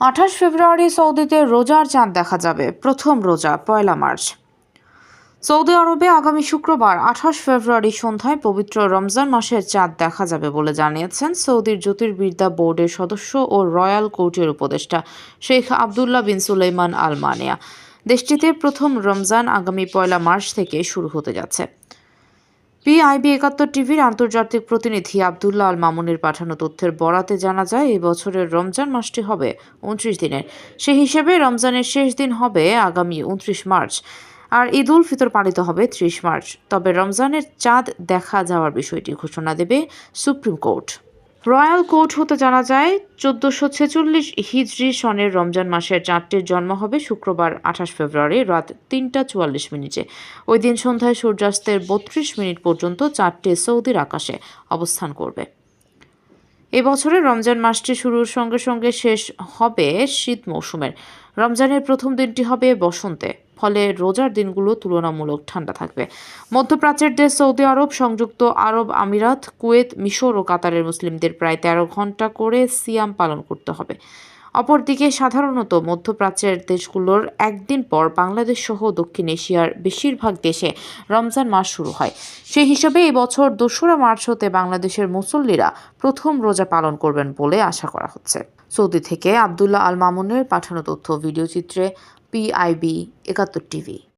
আঠাশ ফেব্রুয়ারি সৌদিতে রোজার চাঁদ দেখা যাবে, প্রথম রোজা, পয়লা মার্চ। সৌদি আরবে আগামী শুক্রবার আঠাশ ফেব্রুয়ারি সন্ধ্যায় পবিত্র রমজান মাসের চাঁদ দেখা যাবে বলে জানিয়েছেন সৌদির জ্যোতির্বিদ্যা বোর্ডের সদস্য ও রয়্যাল কোর্টের উপদেষ্টা শেখ আবদুল্লাহ বিন সুলাইমান আল মানিয়া দেশটিতে প্রথম রমজান আগামী পয়লা মার্চ থেকে শুরু হতে যাচ্ছে। পিআইবি একাত্তর টিভির আন্তর্জাতিক প্রতিনিধি আবদুল্লাহ আল মামুনের পাঠানো তথ্যের বরাতে জানা যায়, এই বছরের রমজান মাসটি হবে উনত্রিশ দিনের। সেই হিসেবে রমজানের শেষ দিন হবে আগামী উনত্রিশ মার্চ, আর ঈদ উল ফিতর পালিত হবে ত্রিশ মার্চ। তবে রমজানের চাঁদ দেখা যাওয়ার বিষয়টি ঘোষণা দেবে সুপ্রিম কোর্ট। রয়্যাল কোর্ট হতে জানা যায়, চোদ্দশো ছেচল্লিশ হিজরি সনের রমজান মাসের চাঁদটির জন্ম হবে শুক্রবার, আঠাশ ফেব্রুয়ারি রাত তিনটা চুয়াল্লিশ মিনিটে। ওই দিন সন্ধ্যায় সূর্যাস্তের বত্রিশ মিনিট পর্যন্ত চারটি সৌদির আকাশে অবস্থান করবে। এই বছরের রমজান মাসটি শুরুর সঙ্গে সঙ্গে শেষ হবে শীত মৌসুমের। রমজানের প্রথম দিনটি হবে বসন্তে। ফলে রোজার দিনগুলো তুলনামূলক ঠান্ডা থাকবে। মধ্যপ্রাচ্যের দেশ সৌদি আরব, সংযুক্ত আরব আমিরাত, কুয়েত, মিশর ও কাতারের মুসলিমদের প্রায় তেরো ঘণ্টা করে সিয়াম পালন করতে হবে। অপরদিকে সাধারণত মধ্যপ্রাচ্যের দেশগুলোর একদিন পর বাংলাদেশ সহ দক্ষিণ এশিয়ার বেশিরভাগ দেশে রমজান মাস শুরু হয়। সেই হিসেবে এবছর বছর দোসরা মার্চ হতে বাংলাদেশের মুসল্লিরা প্রথম রোজা পালন করবেন বলে আশা করা হচ্ছে। সৌদি থেকে আবদুল্লাহ আল মামুনের পাঠানো তথ্য ভিডিওচিত্রে পিআইবি একাত্তর টিভি।